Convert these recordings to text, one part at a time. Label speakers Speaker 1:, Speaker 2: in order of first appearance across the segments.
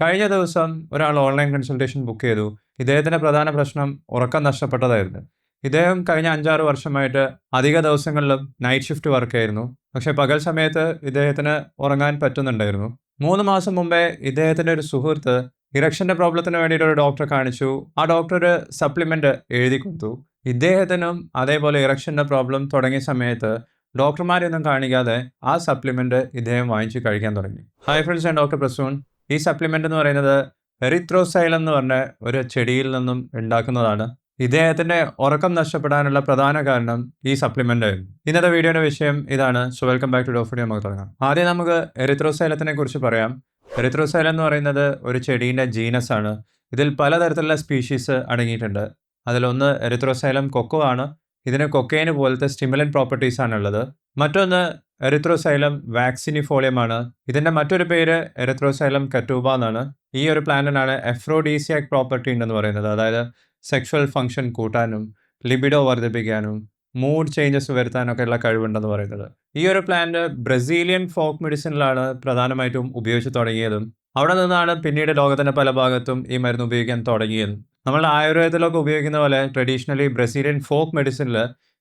Speaker 1: കഴിഞ്ഞ ദിവസം ഒരാൾ ഓൺലൈൻ കൺസൾട്ടേഷൻ ബുക്ക് ചെയ്തു. ഇദ്ദേഹത്തിന്റെ പ്രധാന പ്രശ്നം ഉറക്കം നഷ്ടപ്പെട്ടതായിരുന്നു. ഇദ്ദേഹം കഴിഞ്ഞ അഞ്ചാറ് വർഷമായിട്ട് അധിക ദിവസങ്ങളിലും നൈറ്റ് ഷിഫ്റ്റ് വർക്ക് ആയിരുന്നു. പക്ഷേ പകൽ സമയത്ത് ഇദ്ദേഹത്തിന് ഉറങ്ങാൻ പറ്റുന്നുണ്ടായിരുന്നു. മൂന്ന് മാസം മുമ്പേ ഇദ്ദേഹത്തിന്റെ ഒരു സുഹൃത്ത് ഇറക്ഷന്റെ പ്രോബ്ലത്തിന് വേണ്ടിയിട്ട് ഒരു ഡോക്ടറെ കാണിച്ചു. ആ ഡോക്ടർ ഒരു സപ്ലിമെന്റ് എഴുതി കൊടുത്തു. ഇദ്ദേഹത്തിനും അതേപോലെ ഇറക്ഷന്റെ പ്രോബ്ലം തുടങ്ങിയ സമയത്ത് ഡോക്ടർമാരെയൊന്നും കാണിക്കാതെ ആ സപ്ലിമെന്റ് ഇദ്ദേഹം വാങ്ങിച്ച് കഴിക്കാൻ തുടങ്ങി. ഹായ് ഫ്രണ്ട്സ് ഞാൻ ഡോക്ടർ പ്രസൂൺ. ഈ സപ്ലിമെന്റ് എന്ന് പറയുന്നത് എറിത്രോസൈൽ എന്ന് പറഞ്ഞ ഒരു ചെടിയിൽ നിന്നും ഉണ്ടാക്കുന്നതാണ്. ഇദ്ദേഹത്തിന്റെ ഉറക്കം നഷ്ടപ്പെടാനുള്ള പ്രധാന കാരണം ഈ സപ്ലിമെന്റ് ആയിരുന്നു. ഇന്നത്തെ വീഡിയോയുടെ വിഷയം ഇതാണ്. സോ വെൽക്കം ബാക്ക് ടു ഡോഫിഡി നമുക്ക് തുടങ്ങാം. ആദ്യം നമുക്ക് എറിത്രോസൈലത്തിനെ കുറിച്ച് പറയാം. എറിത്രോസൈലം എന്ന് പറയുന്നത് ഒരു ചെടീന്റെ ജീനസ് ആണ്. ഇതിൽ പലതരത്തിലുള്ള സ്പീഷീസ് അടങ്ങിയിട്ടുണ്ട്. അതിലൊന്ന് എറിത്രോസൈലം കൊക്കോ ആണ്. ഇതിന് കൊക്കൈന് പോലത്തെ സ്റ്റിമുലൻ പ്രോപ്പർട്ടീസ് ആണുള്ളത്. മറ്റൊന്ന് എറിത്രോസൈലം വാക്സിനിഫോളിയമാണ് ആണ് ഇതിന്റെ മറ്റൊരു പേര് എറിത്രോസൈലം കറ്റൂബ എന്നാണ്. ഈ ഒരു പ്ലാന്റിനാണ് എഫ്രോഡീസിയാക് പ്രോപ്പർട്ടി ഉണ്ടെന്ന് പറയുന്നത്. അതായത് സെക്ഷൽ ഫങ്ഷൻ കൂട്ടാനും ലിബിഡോ വർദ്ധിപ്പിക്കാനും മൂഡ് ചേഞ്ചസ് വരുത്താനൊക്കെ ഉള്ള കഴിവുണ്ടെന്ന് പറയുന്നത്. ഈ ഒരു പ്ലാന്റ് ബ്രസീലിയൻ ഫോക്ക് മെഡിസിനിലാണ് പ്രധാനമായിട്ടും ഉപയോഗിച്ച് തുടങ്ങിയതും. അവിടെ നിന്നാണ് പിന്നീട് ലോകത്തിന്റെ പല ഭാഗത്തും ഈ മരുന്ന് ഉപയോഗിക്കാൻ തുടങ്ങിയതും. നമ്മൾ ആയുർവേദത്തിലൊക്കെ ഉപയോഗിക്കുന്ന പോലെ ട്രഡീഷണലി ബ്രസീലിയൻ ഫോക്ക് മെഡിസിനിൽ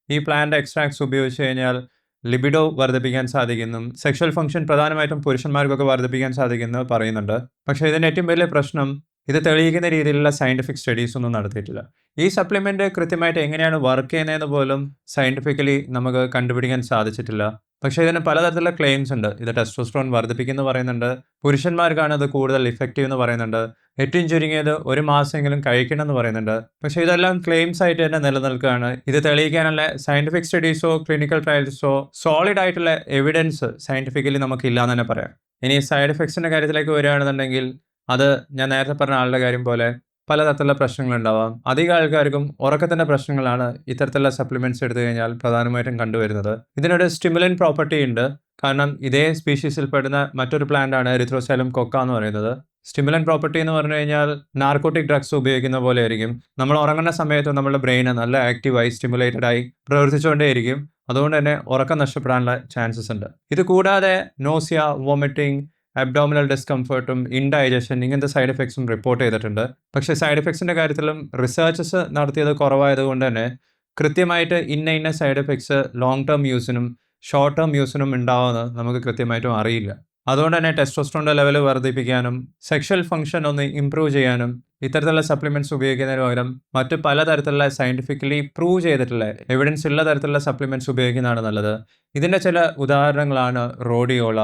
Speaker 1: ഈ പ്ലാന്റ് എക്സ്ട്രാക്ട്സ് ഉപയോഗിച്ച് കഴിഞ്ഞാൽ ലിബിഡോ വർദ്ധിപ്പിക്കാൻ സാധിക്കുന്നു. സെക്ഷൽ ഫംഗ്ഷൻ പ്രധാനമായിട്ടും പുരുഷന്മാർക്കൊക്കെ വർദ്ധിപ്പിക്കാൻ സാധിക്കുന്നു പറയുന്നുണ്ട്. പക്ഷേ ഇതിന്റെ ഏറ്റവും വലിയ പ്രശ്നം ഇത് തെളിയിക്കുന്ന രീതിയിലുള്ള സയന്റിഫിക് സ്റ്റഡീസ് ഒന്നും നടത്തിയിട്ടില്ല. ഈ സപ്ലിമെന്റ് കൃത്യമായിട്ട് എങ്ങനെയാണ് വർക്ക് ചെയ്യുന്നതെന്ന് പോലും സയന്റിഫിക്കലി നമുക്ക് കണ്ടുപിടിക്കാൻ സാധിച്ചിട്ടില്ല. പക്ഷേ ഇതിന് പലതരത്തിലുള്ള ക്ലെയിംസ് ഉണ്ട്. ഇത് ടെസ്റ്റോസ്ട്രോൺ വർദ്ധിപ്പിക്കുന്നു പറയുന്നുണ്ട്. പുരുഷന്മാർക്കാണ് അത് കൂടുതൽ ഇഫക്റ്റീവ് എന്ന് പറയുന്നുണ്ട്. ഏറ്റവും ചുരുങ്ങിയത് ഒരു മാസമെങ്കിലും കഴിക്കണം എന്ന് പറയുന്നുണ്ട്. പക്ഷേ ഇതെല്ലാം ക്ലെയിംസ് ആയിട്ട് തന്നെ നിലനിൽക്കുകയാണ്. ഇത് തെളിയിക്കാനുള്ള സയന്റിഫിക് സ്റ്റഡീസോ ക്ലിനിക്കൽ ട്രയൽസോ സോളിഡ് ആയിട്ടുള്ള എവിഡൻസ് സയന്റിഫിക്കലി നമുക്ക് ഇല്ലാന്ന് തന്നെ പറയാം. ഇനി സൈഡ് എഫക്ട്സിന്റെ കാര്യത്തിലേക്ക് വരികയാണെന്നുണ്ടെങ്കിൽ അത് ഞാൻ നേരത്തെ പറഞ്ഞ ആളുടെ കാര്യം പോലെ പലതരത്തിലുള്ള പ്രശ്നങ്ങളുണ്ടാവാം അധികം ആൾക്കാർക്കും ഉറക്കത്തിന്റെ പ്രശ്നങ്ങളാണ് ഇത്തരത്തിലുള്ള സപ്ലിമെന്റ്സ് എടുത്തു കഴിഞ്ഞാൽ പ്രധാനമായിട്ടും കണ്ടുവരുന്നത്. ഇതിനൊരു സ്റ്റിമുലൻ പ്രോപ്പർട്ടി ഉണ്ട്. കാരണം ഇതേ സ്പീഷീസിൽ പെടുന്ന മറ്റൊരു പ്ലാന്റ് ആണ് എരിത്രോസൈലം കൊക്ക എന്ന് പറയുന്നത്. സ്റ്റിമുലൻ പ്രോപ്പർട്ടി എന്ന് പറഞ്ഞു കഴിഞ്ഞാൽ നാർക്കോട്ടിക് ഡ്രഗ്സ് ഉപയോഗിക്കുന്ന പോലെ ആയിരിക്കും നമ്മൾ ഉറങ്ങുന്ന സമയത്ത് നമ്മുടെ ബ്രെയിൻ നല്ല ആക്റ്റീവായി സ്റ്റിമുലേറ്റഡ് ആയി പ്രവർത്തിച്ചുകൊണ്ടേയിരിക്കും. അതുകൊണ്ട് തന്നെ ഉറക്കം നഷ്ടപ്പെടാനുള്ള ചാൻസസ് ഉണ്ട്. ഇത് കൂടാതെ നോസിയ വോമിറ്റിംഗ് അബ്ഡോമിനൽ ഡിസ്കംഫർട്ടും ഇൻഡൈജഷൻ ഇങ്ങനത്തെ സൈഡ് എഫക്ട്സും റിപ്പോർട്ട് ചെയ്തിട്ടുണ്ട്. പക്ഷേ സൈഡ് എഫക്ട്സിന്റെ കാര്യത്തിലും റിസർച്ചസ് നടത്തിയത് കുറവായതുകൊണ്ട് തന്നെ കൃത്യമായിട്ട് ഇന്ന ഇന്ന സൈഡ് എഫക്ട്സ് ലോങ് ടേം യൂസിനും ഷോർട്ട് ടേം യൂസിനും ഉണ്ടാവുമെന്ന് നമുക്ക് കൃത്യമായിട്ടും അറിയില്ല. അതുകൊണ്ട് തന്നെ ടെസ്റ്റോസ്ട്രോണിന്റെ ലെവൽ വർദ്ധിപ്പിക്കാനും സെക്ഷൽ ഫംഗ്ഷൻ ഒന്ന് ഇംപ്രൂവ് ചെയ്യാനും ഇത്തരത്തിലുള്ള സപ്ലിമെന്റ്സ് ഉപയോഗിക്കുന്നതിന് പകരം മറ്റ് പലതരത്തിലുള്ള സയന്റിഫിക്കലി പ്രൂവ് ചെയ്തിട്ടുള്ള എവിഡൻസ് ഉള്ള തരത്തിലുള്ള സപ്ലിമെന്റ്സ് ഉപയോഗിക്കുന്നതാണ് നല്ലത്. ഇതിന്റെ ചില ഉദാഹരണങ്ങളാണ് റോഡിയോള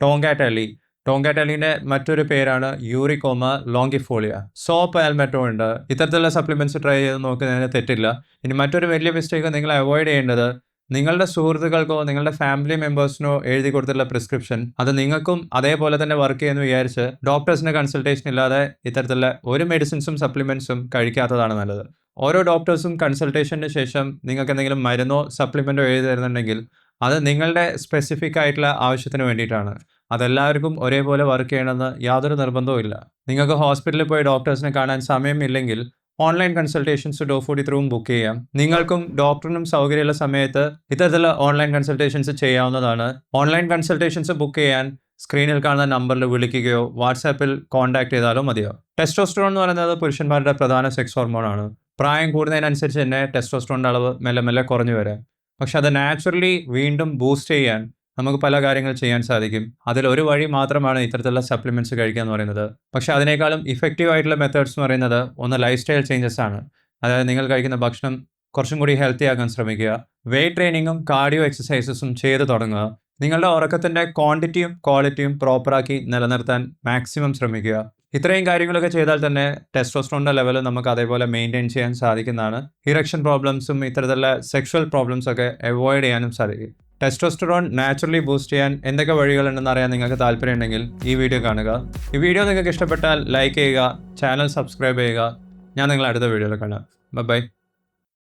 Speaker 1: ടോങ്കാറ്റലി ടോങ്കാറ്റലിന്റെ മറ്റൊരു പേരാണ് യൂറിക്കോമ ലോങ്കിഫോളിയ സോപ്പ് ആൽമെറ്റോ ഉണ്ട്. ഇത്തരത്തിലുള്ള സപ്ലിമെന്റ്സ് ട്രൈ ചെയ്ത് നോക്കുന്നതിന് തെറ്റില്ല. ഇനി മറ്റൊരു വലിയ മിസ്റ്റേക്ക് നിങ്ങൾ അവോയ്ഡ് ചെയ്യേണ്ടത് നിങ്ങളുടെ സുഹൃത്തുക്കൾക്കോ നിങ്ങളുടെ ഫാമിലി മെമ്പേഴ്സിനോ എഴുതി കൊടുത്തിട്ടുള്ള പ്രിസ്ക്രിപ്ഷൻ അത് നിങ്ങൾക്കും അതേപോലെ തന്നെ വർക്ക് ചെയ്യുമെന്ന് വിചാരിച്ച് ഡോക്ടേഴ്സിന്റെ കൺസൾട്ടേഷൻ ഇല്ലാതെ ഇത്തരത്തിലുള്ള ഒരു മെഡിസിൻസും സപ്ലിമെന്റ്സും കഴിക്കാത്തതാണ് നല്ലത്. ഓരോ ഡോക്ടേഴ്സും കൺസൾട്ടേഷന് ശേഷം നിങ്ങൾക്ക് എന്തെങ്കിലും മരുന്നോ സപ്ലിമെന്റോ എഴുതി തരുന്നുണ്ടെങ്കിൽ അത് നിങ്ങളുടെ സ്പെസിഫിക് ആയിട്ടുള്ള ആവശ്യത്തിന് വേണ്ടിയിട്ടാണ്. അതെല്ലാവർക്കും ഒരേപോലെ വർക്ക് ചെയ്യണമെന്ന് യാതൊരു നിർബന്ധവും ഇല്ല നിങ്ങൾക്ക് ഹോസ്പിറ്റലിൽ പോയി ഡോക്ടേഴ്സിനെ കാണാൻ സമയമില്ലെങ്കിൽ ഓൺലൈൻ കൺസൾട്ടേഷൻസ് ഡോഫോഡി ത്രൂവും ബുക്ക് ചെയ്യാം. നിങ്ങൾക്കും ഡോക്ടറിനും സൗകര്യമുള്ള സമയത്ത് ഇത്തരത്തിലുള്ള ഓൺലൈൻ കൺസൾട്ടേഷൻസ് ചെയ്യാവുന്നതാണ്. ഓൺലൈൻ കൺസൾട്ടേഷൻസ് ബുക്ക് ചെയ്യാൻ സ്ക്രീനിൽ കാണുന്ന നമ്പറിൽ വിളിക്കുകയോ വാട്സാപ്പിൽ കോൺടാക്ട് ചെയ്താലോ മതിയോ? ടെസ്റ്റോസ്ട്രോൺ എന്ന് പറയുന്നത് പുരുഷന്മാരുടെ പ്രധാന സെക്സ് ഹോർമോണാണ്. പ്രായം കൂടുന്നതിനനുസരിച്ച് തന്നെ ടെസ്റ്റോസ്ട്രോണിന്റെ അളവ് മെല്ലെ മെല്ലെ കുറഞ്ഞു വരാം. പക്ഷെ അത് നാച്ചുറലി വീണ്ടും ബൂസ്റ്റ് ചെയ്യാൻ നമുക്ക് പല കാര്യങ്ങൾ ചെയ്യാൻ സാധിക്കും. അതിൽ ഒരു വഴി മാത്രമാണ് ഇത്തരത്തിലുള്ള സപ്ലിമെന്റ്സ് കഴിക്കുക എന്ന് പറയുന്നത്. പക്ഷേ അതിനേക്കാളും ഇഫക്റ്റീവ് ആയിട്ടുള്ള മെത്തേഡ്സ് എന്ന് പറയുന്നത് ഒന്ന് ലൈഫ് സ്റ്റൈൽ ചേഞ്ചസ് ആണ്. അതായത് നിങ്ങൾ കഴിക്കുന്ന ഭക്ഷണം കുറച്ചും കൂടി ഹെൽത്തി ആക്കാൻ ശ്രമിക്കുക. വെയിറ്റ് ട്രെയിനിങ്ങും കാർഡിയോ എക്സസൈസസും ചെയ്ത് തുടങ്ങുക. നിങ്ങളുടെ ഉറക്കത്തിന്റെ ക്വാണ്ടിറ്റിയും ക്വാളിറ്റിയും പ്രോപ്പറാക്കി നിലനിർത്താൻ മാക്സിമം ശ്രമിക്കുക. ഇത്രയും കാര്യങ്ങളൊക്കെ ചെയ്താൽ തന്നെ ടെസ്റ്റോസ്ട്രോണിന്റെ ലെവൽ നമുക്ക് അതേപോലെ മെയിന്റെയിൻ ചെയ്യാൻ സാധിക്കുന്നതാണ്. ഇറക്ഷൻ പ്രോബ്ലംസും ഇത്തരത്തിലുള്ള സെക്ഷൽ പ്രോബ്ലംസൊക്കെ അവോയ്ഡ് ചെയ്യാനും സാധിക്കും. ടെസ്റ്റോസ്റ്ററോൺ നാച്ചുറലി ബൂസ്റ്റ് ചെയ്യാൻ എന്തൊക്കെ വഴികളുണ്ടെന്ന് അറിയാൻ നിങ്ങൾക്ക് താല്പര്യമുണ്ടെങ്കിൽ ഈ വീഡിയോ കാണുക. ഈ വീഡിയോ നിങ്ങൾക്ക് ഇഷ്ടപ്പെട്ടാൽ ലൈക്ക് ചെയ്യുക ചാനൽ സബ്സ്ക്രൈബ് ചെയ്യുക. ഞാൻ നിങ്ങളെ അടുത്ത വീഡിയോയിൽ കാണാം. ബൈ